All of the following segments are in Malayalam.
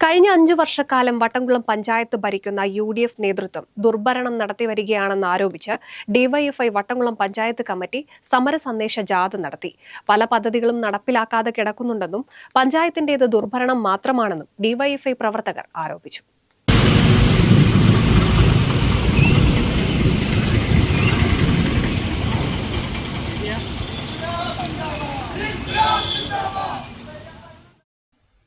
കഴിഞ്ഞ അഞ്ചു വർഷക്കാലം വട്ടംകുളം പഞ്ചായത്ത് ഭരിക്കുന്ന യു ഡി എഫ് നേതൃത്വം ദുർഭരണം നടത്തി വരികയാണെന്ന് ആരോപിച്ച് ഡിവൈഎഫ്ഐ വട്ടംകുളം പഞ്ചായത്ത് കമ്മിറ്റി സമര സന്ദേശ ജാഥ നടത്തി. പല പദ്ധതികളും നടപ്പിലാക്കാതെ കിടക്കുന്നുണ്ടെന്നും പഞ്ചായത്തിന്റേത് ദുർഭരണം മാത്രമാണെന്നും ഡിവൈഎഫ്ഐ പ്രവർത്തകർ ആരോപിച്ചു.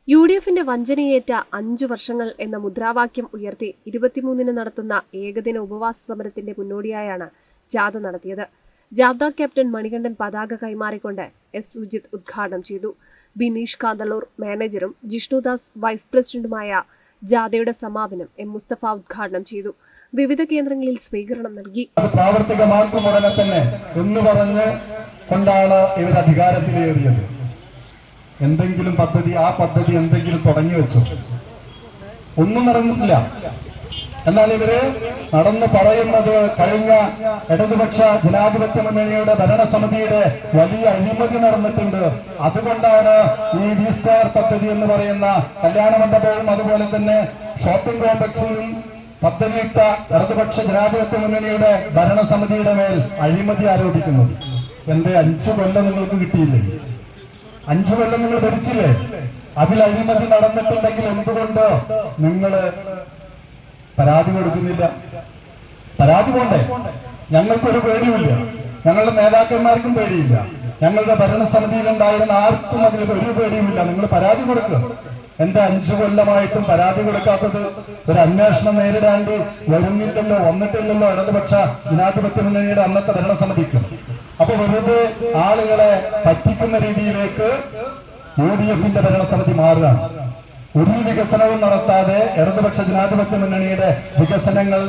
യു ഡി എഫിന്റെ വഞ്ചനയേറ്റ അഞ്ചു വർഷങ്ങൾ എന്ന മുദ്രാവാക്യം ഉയർത്തി ഇരുപത്തിമൂന്നിന് നടത്തുന്ന ഏകദിന ഉപവാസ സമരത്തിന്റെ മുന്നോടിയായാണ് ജാഥ നടത്തിയത്. ജാഥ ക്യാപ്റ്റൻ മണികണ്ഠൻ പതാക കൈമാറിക്കൊണ്ട് എസ്. സുജിത് ഉദ്ഘാടനം ചെയ്തു. ബിനീഷ് കാന്തളൂർ മാനേജറും ജിഷ്ണുദാസ് വൈസ് പ്രസിഡന്റുമായ ജാഥയുടെ സമാപനം എം. മുസ്തഫ ഉദ്ഘാടനം ചെയ്തു. വിവിധ കേന്ദ്രങ്ങളിൽ സ്വീകരണം നൽകി. പ്രാവർത്തികമാക്കും ഉടനെ തന്നെ എന്ന് പറഞ്ഞ് കൊണ്ടാണ് ഇവർ അധികാരത്തിലേറിയത്. എന്തെങ്കിലും പദ്ധതി ആ പദ്ധതി എന്തെങ്കിലും തുടങ്ങി വെച്ചു. ഒന്നും നടന്നിട്ടില്ല. എന്നാൽ ഇവർ നടന്നു പറയുന്നത് കഴിഞ്ഞ ഇടതുപക്ഷ ജനാധിപത്യ മുന്നണിയുടെ ഭരണസമിതിയുടെ വലിയ അഴിമതി നടന്നിട്ടുണ്ട്. അതുകൊണ്ടാണ് ഈ വി സ്ക്വയർ പദ്ധതി എന്ന് പറയുന്ന കല്യാണ മണ്ഡപവും അതുപോലെ തന്നെ ഷോപ്പിംഗ് കോംപ്ലക്സും പദ്ധതിയിട്ട ഇടതുപക്ഷ ജനാധിപത്യ മുന്നണിയുടെ ഭരണസമിതിയുടെ മേൽ അഴിമതി ആരോപിക്കുന്നത്. എന്റെ അഞ്ചു കൊല്ലം നിങ്ങൾക്ക് കിട്ടിയില്ലേ? അഞ്ചു കൊല്ലം നിങ്ങൾ ഭരിച്ചില്ലേ? അതിൽ അഴിമതി നടന്നിട്ടുണ്ടെങ്കിൽ എന്തുകൊണ്ട് നിങ്ങൾ പരാതി കൊടുക്കുന്നില്ല? പരാതി പോണ്ടേ? ഞങ്ങൾക്കൊരു പേടിയുമില്ല. ഞങ്ങളുടെ നേതാക്കന്മാർക്കും പേടിയില്ല. ഞങ്ങളുടെ ഭരണസമിതിയിൽ ഉണ്ടായിരുന്ന ആർക്കും അതിൽ ഒരു പേടിയുമില്ല. നിങ്ങൾ പരാതി കൊടുക്കുക എന്റെ അഞ്ചു കൊല്ലമായിട്ടും പരാതി കൊടുക്കാത്തത് ഒരു അന്വേഷണം നേരിടാണ്ട് വരുന്നില്ലല്ലോ വന്നിട്ടില്ലല്ലോ ഇടതുപക്ഷ ജനാധിപത്യ മുന്നണിയുടെ അന്നത്തെ ഭരണസമിതിക്ക്. അപ്പൊ വെറുതെ ആളുകളെ പറ്റിക്കുന്ന രീതിയിലേക്ക് യു ഡി എഫിന്റെ ഭരണസമിതി മാറുകയാണ്. ഒരു വികസനവും നടത്താതെ ഇടതുപക്ഷ ജനാധിപത്യ മുന്നണിയുടെ വികസനങ്ങൾ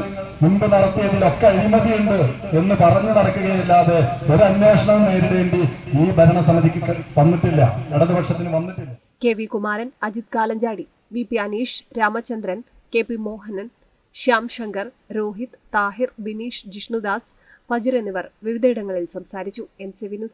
മുൻപ് നടത്തിയതിലൊക്കെ അഴിമതിയുണ്ട് എന്ന് പറഞ്ഞു നടക്കുകയില്ലാതെ ഒരു അന്വേഷണം നേരിടേണ്ടി ഈ ഭരണസമിതിക്ക് വന്നിട്ടില്ല. ഇടതുപക്ഷത്തിന് വന്നിട്ടില്ല. K V Kumaran Ajith Kalanchadi V P Aneesh Ramachandran K P Mohanan Shyam Shankar Rohith Thahir Bineesh Jishnudas Fajir എന്നിവർ വിവിധയിടങ്ങളിൽ സംസാരിച്ചു. M C Vinu